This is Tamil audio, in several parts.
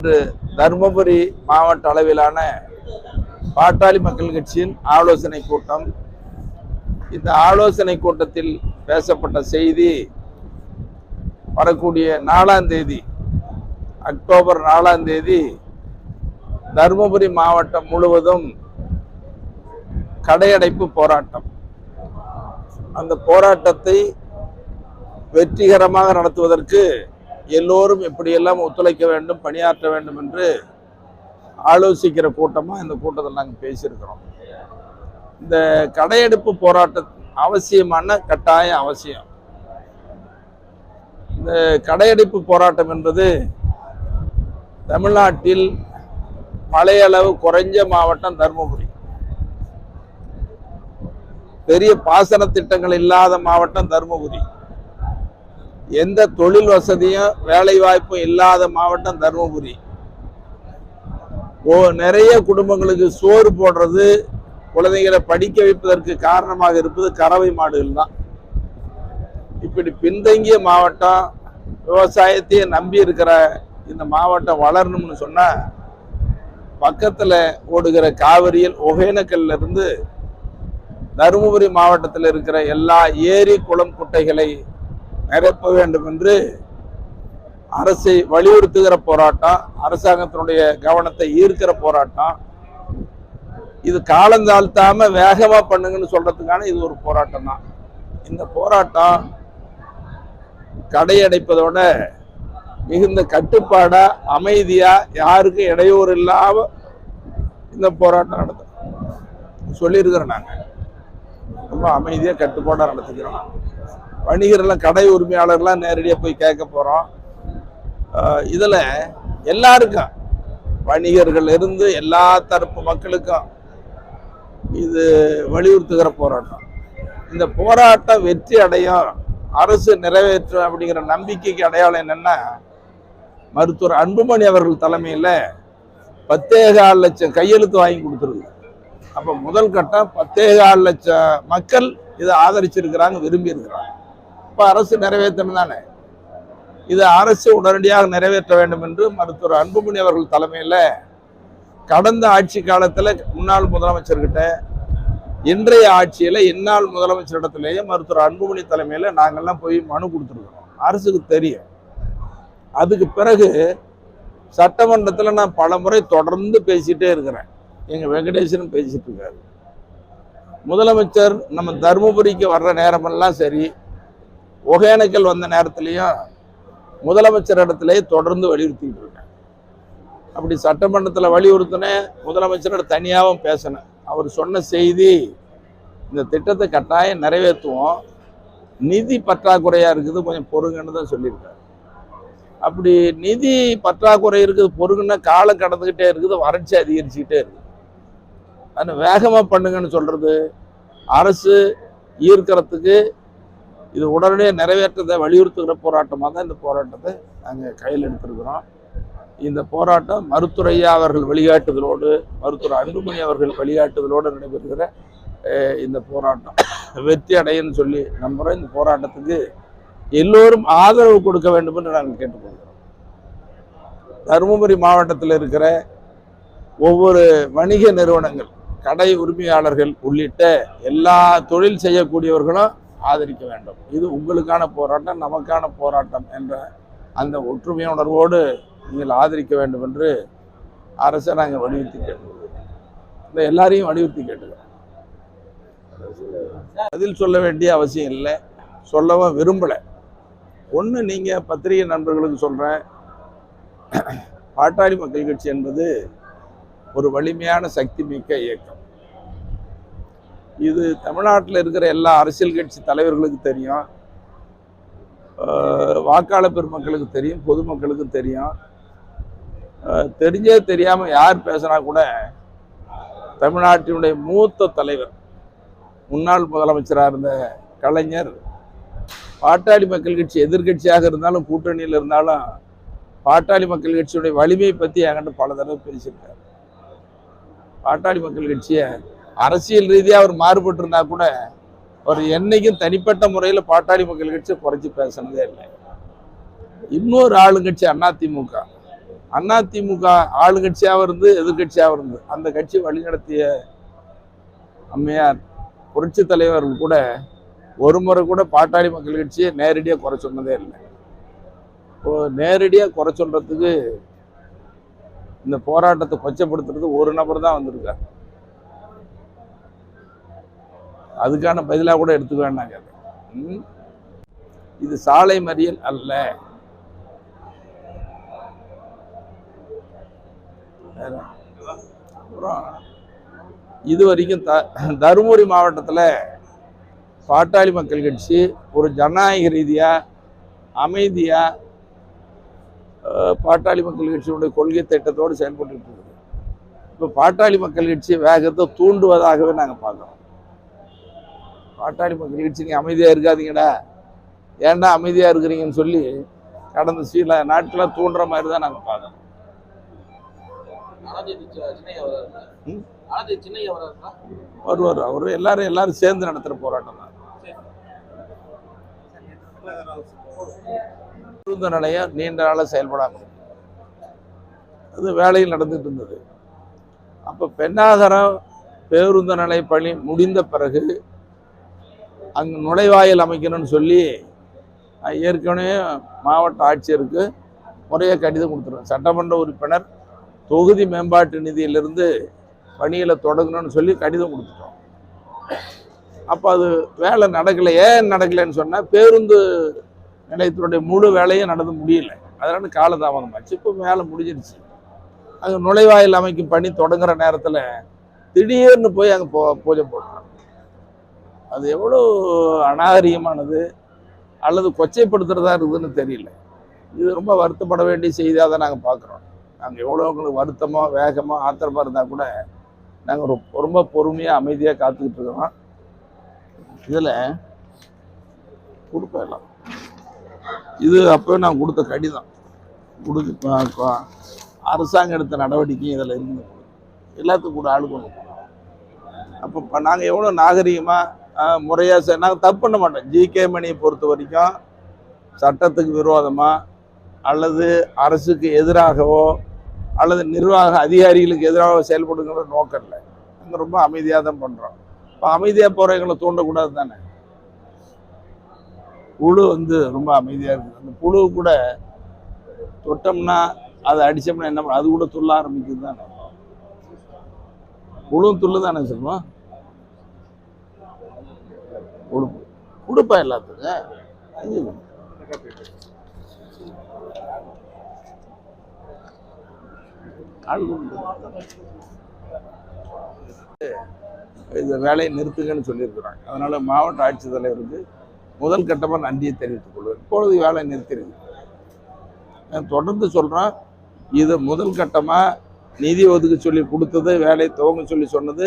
இன்று தருமபுரி மாவட்ட அளவிலான பாட்டாளி மக்கள் கட்சியின் ஆலோசனை கூட்டம். இந்த ஆலோசனை கூட்டத்தில் பேசப்பட்ட செய்தி வரக்கூடிய நாலாம் தேதி அக்டோபர் நாலாம் தேதி தருமபுரி மாவட்டம் முழுவதும் கடையடைப்பு போராட்டம். அந்த போராட்டத்தை வெற்றிகரமாக நடத்துவதற்கு எல்லோரும் எப்படியெல்லாம் ஒத்துழைக்க வேண்டும் பணியாற்ற வேண்டும் என்று ஆலோசிக்கிற கூட்டமாக இந்த கூட்டத்தில் நாங்கள் பேசியிருக்கிறோம். இந்த கடையெடுப்பு போராட்டம் அவசியமான கட்டாய அவசியம். இந்த கடையெடுப்பு போராட்டம் என்பது தமிழ்நாட்டில் மழையளவு குறைஞ்ச மாவட்டம் தருமபுரி. பெரிய பாசன திட்டங்கள் இல்லாத மாவட்டம் தருமபுரி. எந்த தொழில் வசதியும் வேலை வாய்ப்பும் இல்லாத மாவட்டம் தருமபுரி. ஓ நிறைய குடும்பங்களுக்கு சோறு போடுறது குழந்தைகளை படிக்க வைப்பதற்கு காரணமாக இருப்பது கறவை மாடுகள் தான். இப்படி பின்தங்கிய மாவட்டம் விவசாயத்தையே நம்பி இருக்கிற இந்த மாவட்டம் வளரணும்னு சொன்னால் பக்கத்துல ஓடுகிற காவிரியில் ஒகேனக்கல்ல இருந்து தருமபுரி மாவட்டத்தில் இருக்கிற எல்லா ஏரி குளம் குட்டைகளை நிரப்ப வேண்டும் என்று அரசை வலியுறுத்துகிற போராட்டம் அரசாங்கத்தினுடைய கவனத்தை ஈர்க்கிற போராட்டம். இது காலந்தாழ்த்தாம வேகமா பண்ணுங்கன்னு சொல்றதுக்கான இது ஒரு போராட்டம் தான் இந்த போராட்டம் கடையடைப்பதோட மிகுந்த கட்டுப்பாடா அமைதியா யாருக்கும் இடையூறு இல்லாம இந்த போராட்டம் நடத்தும். சொல்லியிருக்கிறோம் நாங்கள் ரொம்ப அமைதியாக கட்டுப்பாடாக நடத்திக்கிறோம். வணிகர்லாம் கடை உரிமையாளர்லாம் நேரடியாக போய் கேட்க போகிறோம் இதில் எல்லாருக்கும் வணிகர்கள் இருந்து எல்லா தரப்பு மக்களுக்கும் இது வலியுறுத்துகிற போராட்டம். இந்த போராட்டம் வெற்றி அடையும் அரசு நிறைவேற்றும் அப்படிங்கிற நம்பிக்கைக்கு அடையாளம் என்னென்னா மருத்துவர் அன்புமணி அவர்கள் தலைமையில் பத்தே கால் லட்சம் கையெழுத்து வாங்கி கொடுத்துருக்கு அப்போ முதல் கட்டம் பத்தே கால் லட்சம் மக்கள் இதை ஆதரிச்சிருக்கிறாங்க விரும்பி இருக்கிறாங்க இப்போ அரசு நிறைவேற்றணும் தானே? இது அரசு உடனடியாக நிறைவேற்ற வேண்டும் என்று மருத்துவர் அன்புமணி அவர்கள் தலைமையில் கடந்த ஆட்சி காலத்தில் முன்னாள் முதலமைச்சர்கிட்ட இன்றைய ஆட்சியில் இந்நாள் முதலமைச்சரிடத்திலேயே மருத்துவர் அன்புமணி தலைமையில் நாங்கள்லாம் போய் மனு கொடுத்துருக்குறோம். அரசுக்கு தெரியும். அதுக்கு பிறகு சட்டமன்றத்தில் நான் பல முறை தொடர்ந்து பேசிகிட்டே இருக்கிறேன். எங்கள் வெங்கடேசனும் பேசிகிட்டு இருக்காரு. முதலமைச்சர் நம்ம தருமபுரிக்கு வர்ற நேரமெல்லாம் சரி ஒகேனக்கல் வந்த நேரத்திலையும் முதலமைச்சர் இடத்துலயே தொடர்ந்து வலியுறுத்திக்கிட்டு இருக்கேன். அப்படி சட்டமன்றத்தில் வலியுறுத்தினேன் முதலமைச்சரோட தனியாகவும் பேசினேன். அவர் சொன்ன செய்தி இந்த திட்டத்தை கட்டாயம் நிறைவேற்றுவோம். நிதி பற்றாக்குறையாக இருக்குது கொஞ்சம் பொறுங்கன்னு தான் சொல்லியிருக்காரு. அப்படி நிதி பற்றாக்குறை இருக்குது பொறுங்கன்னா காலம் கடந்துக்கிட்டே இருக்குது வறட்சி அதிகரிச்சுக்கிட்டே இருக்குது. அது வேகமாக பண்ணுங்கன்னு சொல்கிறது அரசு ஈர்க்கிறதுக்கு இது உடனடியாக நிறைவேற்றத்தை வலியுறுத்துகிற போராட்டமாக தான் இந்த போராட்டத்தை நாங்கள் கையில் எடுத்திருக்கிறோம். இந்த போராட்டம் மருத்துவர் அவர்கள் வழிகாட்டுதலோடு மருத்துவர் அன்புமணி அவர்கள் வழிகாட்டுதலோடு நடைபெறுகிற இந்த போராட்டம். வெற்றி அடையன்னு சொல்லி நம்புகிறோம் இந்த போராட்டத்துக்கு எல்லோரும் ஆதரவு கொடுக்க வேண்டும் என்று நாங்கள் கேட்டுக்கொள்கிறோம். தருமபுரி மாவட்டத்தில் இருக்கிற ஒவ்வொரு வணிக நிறுவனங்கள் கடை உரிமையாளர்கள் உள்ளிட்ட எல்லா தொழில் செய்யக்கூடியவர்களும் ஆதரிக்க வேண்டும். இது உங்களுக்கான போராட்டம் நமக்கான போராட்டம் என்ற அந்த ஒற்றுமை உணர்வோடு நீங்கள் ஆதரிக்க வேண்டும் என்று அரசை நாங்கள் வலியுறுத்தி கேட்டுக்கிறோம் இந்த எல்லாரையும் வலியுறுத்தி கேட்டுக்கிறோம் பதில் சொல்ல வேண்டிய அவசியம் இல்லை. சொல்லவும் விரும்பலை. ஒன்று நீங்கள் பத்திரிகை நண்பர்களுக்கு சொல்கிறேன் பாட்டாளி மக்கள் கட்சி என்பது ஒரு வலிமையான சக்தி மிக்க இயக்கம். இது தமிழ்நாட்டில் இருக்கிற எல்லா அரசியல் கட்சி தலைவர்களுக்கு தெரியும். வாக்காளர் பெருமக்களுக்கு தெரியும் பொதுமக்களுக்கு தெரியும். தெரிஞ்சே தெரியாமல் யார் பேசினா கூட தமிழ்நாட்டினுடைய மூத்த தலைவர் முன்னாள் முதலமைச்சராக இருந்த கலைஞர் பாட்டாளி மக்கள் கட்சி எதிர்க்கட்சியாக இருந்தாலும் கூட்டணியில் இருந்தாலும் பாட்டாளி மக்கள் கட்சியுடைய வலிமையை பற்றி என்கிட்ட பல தடவை பேசியிருக்காரு. பாட்டாளி மக்கள் கட்சியை அரசியல் ரீதியாக அவர் மாறுபட்டு இருந்தா கூட அவர் என்னைக்கும் தனிப்பட்ட முறையில் பாட்டாளி மக்கள் கட்சி குறைச்சி பேசினதே இல்லை. இன்னொரு ஆளுங்கட்சி அதிமுக அதிமுக ஆளுங்கட்சியாக இருந்து எதிர்கட்சியாக இருந்து அந்த கட்சி வழிநடத்திய அம்மையார் புரட்சி தலைவர்கள் கூட ஒரு முறை கூட பாட்டாளி மக்கள் கட்சியை நேரடியாக குறை சொன்னதே இல்லை. இப்போ நேரடியாக குறை சொல்றதுக்கு இந்த போராட்டத்தை கொச்சப்படுத்துறது ஒரு நபர் தான் வந்திருக்காரு. அதுக்கான பதிலாக கூட எடுத்துக்க வேண்டாங்க அதை. இது சாலை மறியல் அல்ல வேற. அப்புறம் இது வரைக்கும் த தருமபுரி மாவட்டத்தில் பாட்டாளி மக்கள் கட்சி ஒரு ஜனநாயக ரீதியாக அமைதியாக பாட்டாளி மக்கள் கட்சியினுடைய கொள்கை திட்டத்தோடு செயல்பட்டு இருக்குது இப்போ பாட்டாளி மக்கள் கட்சி வேகத்தை தூண்டுவதாகவே நாங்கள் பார்க்குறோம் பாட்டாளி மக்கள் கட்சி நீ அமைதியாக இருக்காதீங்கடா. ஏன்டா அமைதியாக இருக்கிறீங்கன்னு சொல்லி கடந்த சில நாட்களாக தூண்டுற மாதிரி தான் நாங்கள் பார்க்குறோம். ஆனந்தி சின்னையா வராருங்களா ம்? ஆனந்தி சின்னையா வராருங்களா வருவார். அவர் எல்லாரும் எல்லாரும் சேர்ந்து நடத்துகிற போராட்டம் தான். பேருந்து நிலையம் நீண்ட நாளாக செயல்படாமல் அது வேலையில் நடந்துட்டு இருந்தது. அப்போ பெண்ணாகரம் பேருந்து நிலைய பணி முடிந்த பிறகு அங்கே நுழைவாயில் அமைக்கணும்னு சொல்லி ஏற்கனவே மாவட்ட ஆட்சியருக்கு முறையாக கடிதம் கொடுத்துருவேன். சட்டமன்ற உறுப்பினர் தொகுதி மேம்பாட்டு நிதியிலிருந்து பணிகளை தொடங்கணும்னு சொல்லி கடிதம் கொடுத்துட்டோம். அப்போ அது வேலை நடக்கலை. ஏன் நடக்கலைன்னு சொன்னால் பேருந்து நிலையத்தினுடைய முழு வேலையும் நடந்து முடியல. அதனால காலதாமதமாச்சு இப்போ வேலை முடிஞ்சிருச்சு. அங்கே நுழைவாயில் அமைக்கும் பணி தொடங்குற நேரத்தில் திடீர்னு போய் அங்கே போ பூஜை போடுறாங்க அது எவ்வளோ அநாகரிகமானது அல்லது கொச்சைப்படுத்துகிறதா இருக்குதுன்னு தெரியல. இது ரொம்ப வருத்தப்பட வேண்டிய செய்தியாக தான் நாங்கள் பார்க்குறோம் நாங்கள் எவ்வளோ உங்களுக்கு வருத்தமாக வேகமாக ஆத்திரமாக இருந்தால் கூட நாங்கள் ரொம்ப பொறுமையாக அமைதியாக காத்துக்கிட்டு இருக்கிறோம். இதில் கொடுப்பேன் இது அப்போ நான் கொடுத்த கடிதம். கொடுத்து அரசாங்கம் எடுத்த நடவடிக்கையும் இதில் இருந்து எல்லாத்துக்கும் கூட ஆளு கொண்டு அப்போ இப்போ நாங்கள் எவ்வளோ நாகரிகமாக முறையாக நாங்கள் தப்பு பண்ண மாட்டோம். ஜிகே மணியை பொறுத்த வரைக்கும் சட்டத்துக்கு விரோதமாக அல்லது அரசுக்கு எதிராகவோ அல்லது நிர்வாக அதிகாரிகளுக்கு எதிராக செயல்படுங்கிற நோக்கம் இல்லை. நாங்கள் ரொம்ப அமைதியாக தான் பண்ணுறோம் இப்போ அமைதியாக போகிறவங்களை தூண்டக்கூடாது தானே? புழு வந்து ரொம்ப அமைதியாக இருக்குது அந்த புழு கூட தொட்டோம்னா அதை அடிச்சோம்னா என்ன பண்ண- அது கூட துள்ள ஆரம்பிக்குது தானே? புழுவும் துள்ளு தானே சொல்லுவோம்? உடுப்பு. உடுப்பா எல்லாத்துக்கும். இந்த வேலையை நிறுத்துங்கன்னு சொல்லியிருக்கிறாங்க. அதனால் மாவட்ட ஆட்சித்தலைவருக்கு முதல் கட்டமாக நன்றியை தெரிவித்துக் கொள்வேன் இப்பொழுது வேலை நிறுத்திருக்கு நான் தொடர்ந்து சொல்கிறேன் இது முதல் கட்டமாக நிதி ஒதுக்க சொல்லி கொடுத்தது வேலையை துவங்க சொல்லி சொன்னது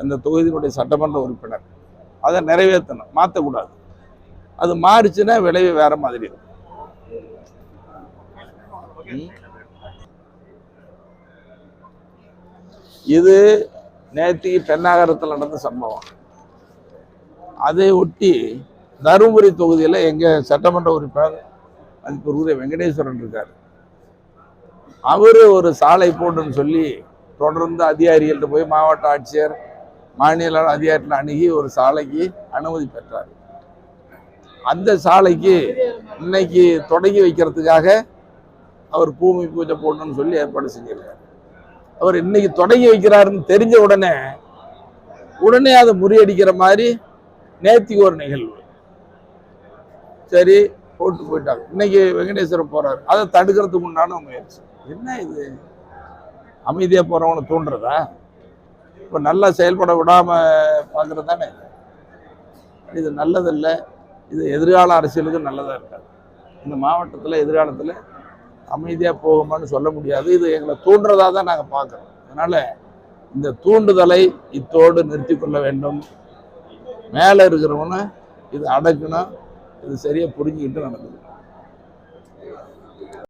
அந்த தொகுதியினுடைய சட்டமன்ற உறுப்பினர். அதை நிறைவேற்றணும். மாற்றக்கூடாது. அது மாறிச்சுன்னா விளைவு வேற மாதிரி இருக்கும். இது நேற்று பெண்ணாகரத்தில் நடந்த சம்பவம். அதை ஒட்டி தருமபுரி தொகுதியில் எங்கள் சட்டமன்ற உறுப்பினர் மதிப்புக்குரிய வெங்கடேஸ்வரன் இருக்கார். அவர் ஒரு சாலை போடுன்னு சொல்லி தொடர்ந்து அதிகாரிகள்கிட்ட போய் மாவட்ட ஆட்சியர் மாநில அதிகாரத்தில் அணுகி ஒரு சாலைக்கு அனுமதி பெற்றார். அந்த சாலைக்கு இன்னைக்கு தொடங்கி வைக்கிறதுக்காக அவர் பூமி பூஜை போடணும்னு சொல்லி ஏற்பாடு செஞ்சிருக்காரு. அவர் இன்னைக்கு தொடங்கி வைக்கிறாருன்னு தெரிஞ்ச உடனே உடனே அதை முறியடிக்கிற மாதிரி நேத்திக்கு ஒரு நிகழ்வு. சரி போட்டு போயிட்டாங்க. இன்னைக்கு வெங்கடேஸ்வரர் போறாரு. அதை தடுக்கிறதுக்கு உண்டான முயற்சி. என்ன இது? அமைதியா போறவனை தூண்டுறதா? இப்போ நல்லா செயல்பட விடாமல் பார்க்குறது தானே? இது நல்லதில்லை. இது எதிர்கால அரசியலுக்கு நல்லதாக இருக்காது. இந்த மாவட்டத்தில் எதிர்காலத்தில் அமைதியாக போகுமான்னு சொல்ல முடியாது. இது எங்களை தூண்டுறதாக தான் நாங்கள் பார்க்குறோம் அதனால் இந்த தூண்டுதலை இத்தோடு நிறுத்தி கொள்ள வேண்டும். மேலே இருக்கிறவனை இது அடக்கணும் இது சரியாக புரிஞ்சுக்கிட்டு நடக்குது.